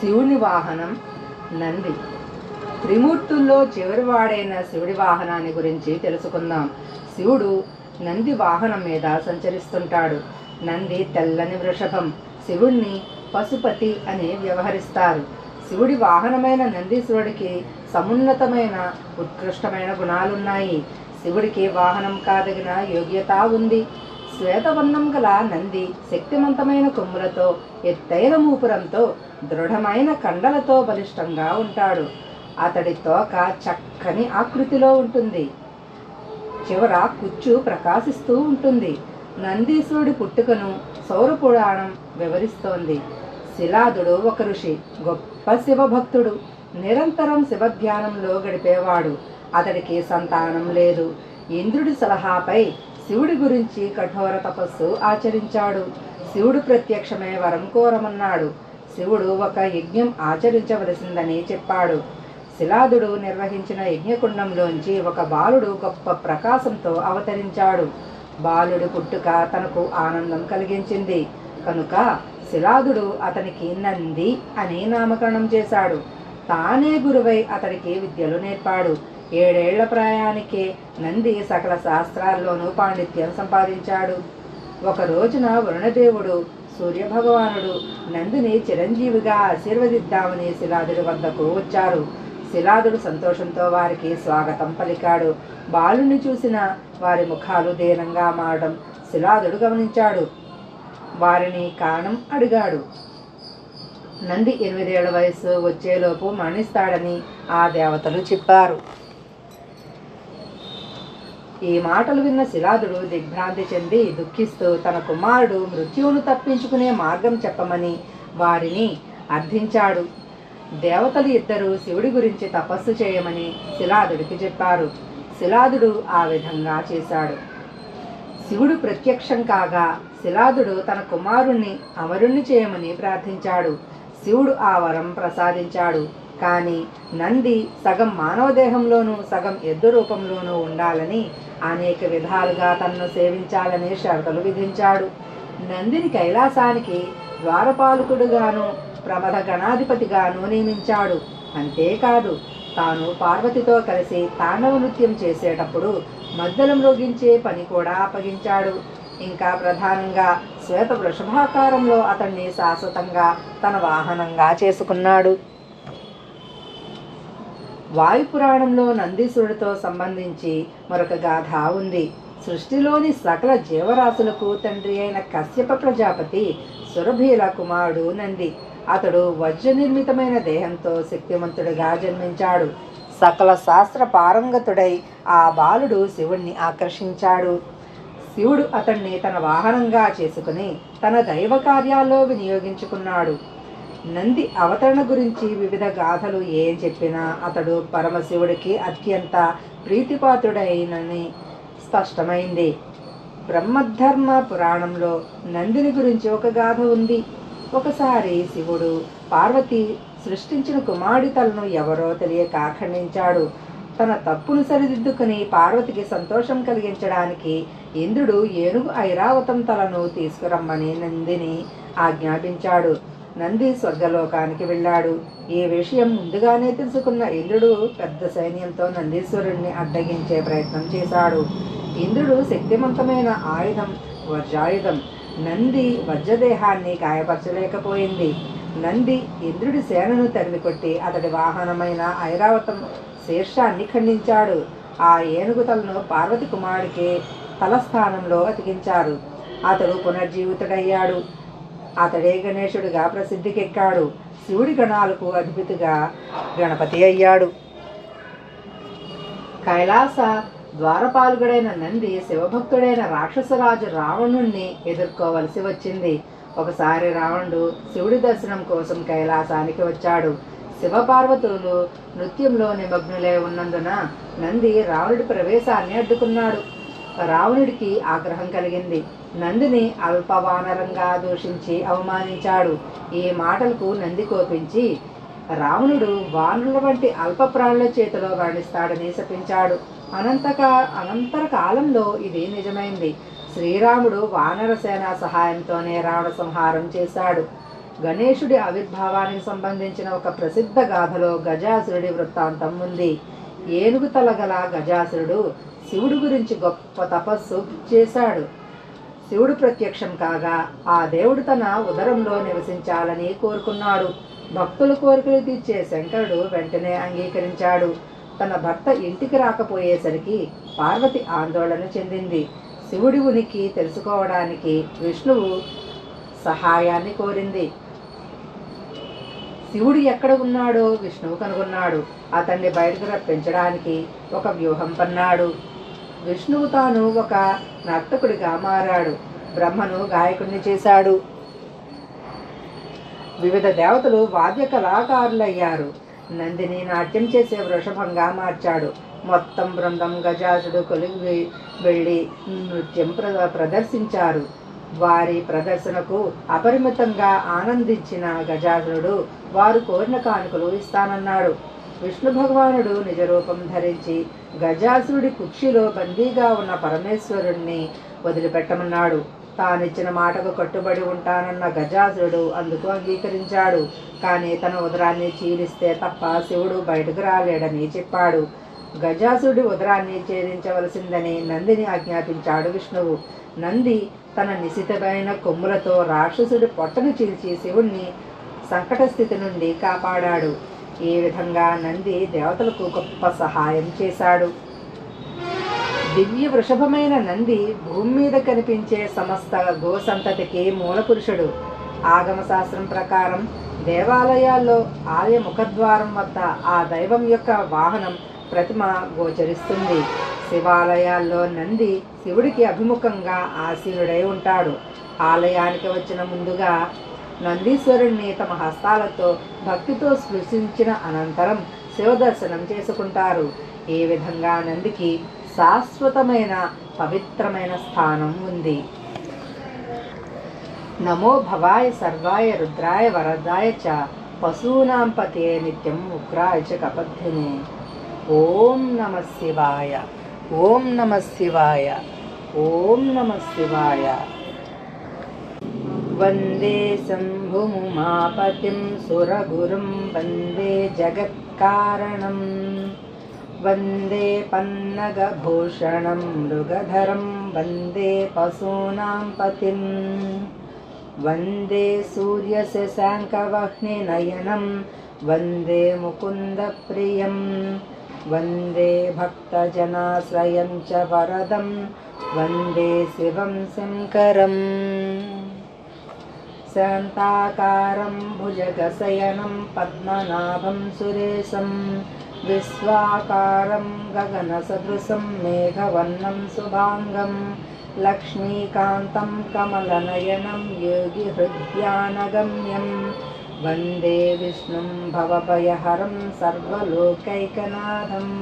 శివుని వాహనం నంది. త్రిమూర్తుల్లో చివరివాడైన శివుడి వాహనాన్ని గురించి తెలుసుకుందాం. శివుడు నంది వాహనం మీద సంచరిస్తుంటాడు. నంది తెల్లని వృషభం. శివుణ్ణి పశుపతి అని వ్యవహరిస్తారు. శివుడి వాహనమైన నందీశ్వరుడికి సమున్నతమైన ఉత్కృష్టమైన గుణాలున్నాయి. శివుడికి వాహనం కాదగిన యోగ్యత ఉంది. శ్వేతవర్ణం గల నంది శక్తివంతమైన కొమ్ములతో ఎత్తైన మూపురంతో దృఢమైన కండలతో బలిష్టంగా ఉంటాడు. అతడి తోక చక్కని ఆకృతిలో ఉంటుంది. చివర కుచ్చు ప్రకాశిస్తూ ఉంటుంది. నందీశ్వరుడి పుట్టుకను సౌర పురాణం వివరిస్తోంది. శిలాదుడు ఒక ఋషి గొప్ప శివభక్తుడు. నిరంతరం శివధ్యానంలో గడిపేవాడు. అతడికి సంతానం లేదు. ఇంద్రుడి సలహాపై శివుడి గురించి కఠోర తపస్సు ఆచరించాడు. శివుడు ప్రత్యక్షమే వరం కోరమన్నాడు. శివుడు ఒక యజ్ఞం ఆచరించవలసిందని చెప్పాడు. శిలాదుడు నిర్వహించిన యజ్ఞకుండంలోంచి ఒక బాలుడు గొప్ప ప్రకాశంతో అవతరించాడు. బాలుడు పుట్టుక తనకు ఆనందం కలిగించింది. కనుక శిలాదుడు అతనికి నంది అని నామకరణం చేశాడు. తానే గురువై అతడికి విద్యలు నేర్పాడు. ఏడేళ్ళ ప్రాయానికే నంది సకల శాస్త్రాల్లోనూ పాండిత్యం సంపాదించాడు. ఒక రోజున వరుణదేవుడు సూర్యభగవానుడు నందిని చిరంజీవిగా ఆశీర్వదిద్దామని శిలాదుడి వద్దకు వచ్చారు. శిలాదుడు సంతోషంతో వారికి స్వాగతం పలికాడు. బాలుని చూసిన వారి ముఖాలు దీనంగా మారడం శిలాదుడు గమనించాడు. వారిని కారణం అడిగాడు. నంది ఎనిమిదేళ్ళ వయసు వచ్చేలోపు మరణిస్తాడని ఆ దేవతలు చెప్పారు. ఈ మాటలు విన్న శిలాదుడు దిగ్భ్రాంతి చెంది దుఃఖిస్తూ తన కుమారుడు మృత్యువును తప్పించుకునే మార్గం చెప్పమని వారిని అర్థించాడు. దేవతలు ఇద్దరు శివుడి గురించి తపస్సు చేయమని శిలాదుడికి చెప్పారు. శిలాదుడు ఆ విధంగా చేశాడు. శివుడు ప్రత్యక్షం కాగా శిలాదుడు తన కుమారుణ్ణి అమరుణ్ణి చేయమని ప్రార్థించాడు. శివుడు ఆ వరం ప్రసాదించాడు. కానీ నంది సగం మానవ దేహంలోనూ సగం ఎద్దు రూపంలోనూ ఉండాలని అనేక విధాలుగా తనను సేవించాలని షరతులు విధించాడు. నందిని కైలాసానికి ద్వారపాలకుడుగాను ప్రమథ గణాధిపతిగాను నియమించాడు. అంతేకాదు తాను పార్వతితో కలిసి తాండవ నృత్యం చేసేటప్పుడు మద్దలు మ్రోగించే పని కూడా అప్పగించాడు. ఇంకా ప్రధానంగా శ్వేత వృషభాకారంలో అతన్ని శాశ్వతంగా తన వాహనంగా చేసుకున్నాడు. వాయుపురాణంలో నందీశ్వరుడితో సంబంధించి మరొక గాథ ఉంది. సృష్టిలోని సకల జీవరాశులకు తండ్రి అయిన కశ్యప ప్రజాపతి సురభీల కుమారుడు నంది. అతడు వజ్ర నిర్మితమైన దేహంతో శక్తివంతుడుగా జన్మించాడు. సకల శాస్త్ర పారంగతుడై ఆ బాలుడు శివుణ్ణి ఆకర్షించాడు. శివుడు అతన్ని తన వాహనంగా చేసుకుని తన దైవ కార్యాల్లో వినియోగించుకున్నాడు. నంది అవతరణ గురించి వివిధ గాథలు ఏం చెప్పినా అతడు పరమశివుడికి అత్యంత ప్రీతిపాత్రుడైనని స్పష్టమైంది. బ్రహ్మధర్మ పురాణంలో నందిని గురించి ఒక గాథ ఉంది. ఒకసారి శివుడు పార్వతి సృష్టించిన కుమారుడి తలను ఎవరో తెలియక ఖండించాడు తన తప్పును సరిదిద్దుకుని పార్వతికి సంతోషం కలిగించడానికి ఇంద్రుడు ఏనుగు ఐరావతం తలను తీసుకురమ్మని నందిని ఆజ్ఞాపించాడు. నంది స్వర్గలోకానికి వెళ్ళాడు. ఈ విషయం ముందుగానే తెలుసుకున్న ఇంద్రుడు పెద్ద సైన్యంతో నందీశ్వరుణ్ణి అడ్డగించే ప్రయత్నం చేశాడు. ఇంద్రుడు శక్తివంతమైన ఆయుధం వజ్రాయుధం నంది వజ్రదేహాన్ని గాయపరచలేకపోయింది. నంది ఇంద్రుడి సేనను తరిమికొట్టి అతడి వాహనమైన ఐరావతం శీర్షాన్ని ఖండించాడు. ఆ ఏనుగు తలను పార్వతి కుమారుడికి తలస్థానంలో అతికించారు. అతడు పునర్జీవితుడయ్యాడు. అతడే గణేశుడిగా ప్రసిద్ధికెక్కాడు. శివుడి గణాలకు అధిపతిగా గణపతి అయ్యాడు. కైలాస ద్వారపాలుగుడైన నంది శివభక్తుడైన రాక్షసరాజు రావణుణ్ణి ఎదుర్కోవలసి వచ్చింది. ఒకసారి రావణుడు శివుడి దర్శనం కోసం కైలాసానికి వచ్చాడు. శివపార్వతులు నృత్యంలో నిమగ్నులై ఉన్నందున నంది రావణుడి ప్రవేశాన్ని అడ్డుకున్నాడు. రావణుడికి ఆగ్రహం కలిగింది. నందిని అల్పవానరంగా దూషించి అవమానించాడు. ఈ మాటలకు నంది కోపించి రావణుడు వానరుల వంటి అల్ప ప్రాణుల చేతిలో మరణిస్తాడని శపించాడు. అనంతకా అనంతర కాలంలో ఇది నిజమైంది. శ్రీరాముడు వానర సేన సహాయంతోనే రావణ సంహారం చేశాడు. గణేశుడి ఆవిర్భావానికి సంబంధించిన ఒక ప్రసిద్ధ గాథలో గజాసురుడి వృత్తాంతం ఉంది. ఏనుగు తల గల గజాసురుడు శివుడి గురించి గొప్ప తపస్సు చేశాడు. శివుడు ప్రత్యక్షం కాగా ఆ దేవుడు తన ఉదరంలో నివసించాలని కోరుకున్నాడు. భక్తుల కోరికలు తీర్చే శంకరుడు వెంటనే అంగీకరించాడు. తన భర్త ఇంటికి రాకపోయేసరికి పార్వతి ఆందోళన చెందింది. శివుడి ఉనికి తెలుసుకోవడానికి విష్ణువు సహాయాన్ని కోరింది. శివుడు ఎక్కడ ఉన్నాడో విష్ణువు కనుగొన్నాడు. అతన్ని బయటకు రప్పించడానికి ఒక వ్యూహం పన్నాడు. విష్ణువు తాను ఒక నర్తకుడిగా మారాడు. బ్రహ్మను గాయకుడిని చేశాడు. వివిధ దేవతలు వాద్య కళాకారులయ్యారు. నందిని నాట్యం చేసే వృషభంగా మార్చాడు. మొత్తం బృందం గజాసుడు కొలిగి వెళ్ళి నృత్యం ప్ర ప్రదర్శించారు. వారి ప్రదర్శనకు అపరిమితంగా ఆనందించిన గజాసురుడు వారు కోరిన కానుకలు ఇస్తానన్నాడు. విష్ణు భగవానుడు నిజ రూపం ధరించి గజాసురుడి కుక్షిలో బందీగా ఉన్న పరమేశ్వరుణ్ణి వదిలిపెట్టమన్నాడు. తానిచ్చిన మాటకు కట్టుబడి ఉంటానన్న గజాసురుడు అందుకు అంగీకరించాడు. కానీ తన ఉదరాన్ని చీలిస్తే తప్ప శివుడు బయటకు రాలేడని చెప్పాడు. గజాసురుడి ఉదరాన్ని ఛేదించవలసిందని నందిని ఆజ్ఞాపించాడు విష్ణువు. నంది తన నిశితమైన కొమ్ములతో రాక్షసుడి పొట్టను చీల్చి శివుణ్ణి సంకట స్థితి నుండి కాపాడాడు. ఈ విధంగా నంది దేవతలకు గొప్ప సహాయం చేశాడు. దివ్య వృషభమైన నంది భూమి మీద కనిపించే సమస్త గోసంతతికి మూలపురుషుడు. ఆగమ శాస్త్రం ప్రకారం దేవాలయాల్లో ఆలయ ముఖద్వారం వద్ద ఆ దైవం యొక్క వాహనం ప్రతిమ గోచరిస్తుంది. శివాలయాల్లో నంది శివుడికి అభిముఖంగా ఆసీనుడై ఉంటాడు. ఆలయానికి వచ్చిన ముందుగా నందీశ్వరుణ్ణి తమ హస్తాలతో భక్తితో స్పృశించిన అనంతరం శివదర్శనం చేసుకుంటారు. ఈ విధంగా నందికి శాశ్వతమైన పవిత్రమైన స్థానం ఉంది. నమో భవాయ సర్వాయ రుద్రాయ వరదాయ చ పశూనాం పతే నిత్యం ఉగ్రాయ చ కపద్ధినే ఓం నమ శివాయ. ఓం నమ శివాయ. ఓం నమ శివాయ. वन्दे शम्भुमुमापतिं सुरगुरुं वन्दे जगत्कारणं वन्दे पन्नगभूषणं मृगधरं वन्दे पशूनां पतिं वन्दे सूर्यस्य शाङ्कवह्निनयनं वन्दे मुकुन्दप्रियं। वन्दे भक्तजनाश्रयं च वरदं वन्दे शिवं शङ्करम्। शान्ताकारं भुजगशयनं पद्मनाभं सुरेशं विश्वाकारं गगनसदृशं मेघवर्णं शुभाङ्गं लक्ष्मीकान्तं कमलनयनं योगिहृद्यानगम्यं वन्दे विष्णुं भवभयहरं सर्वलोकैकनाथम्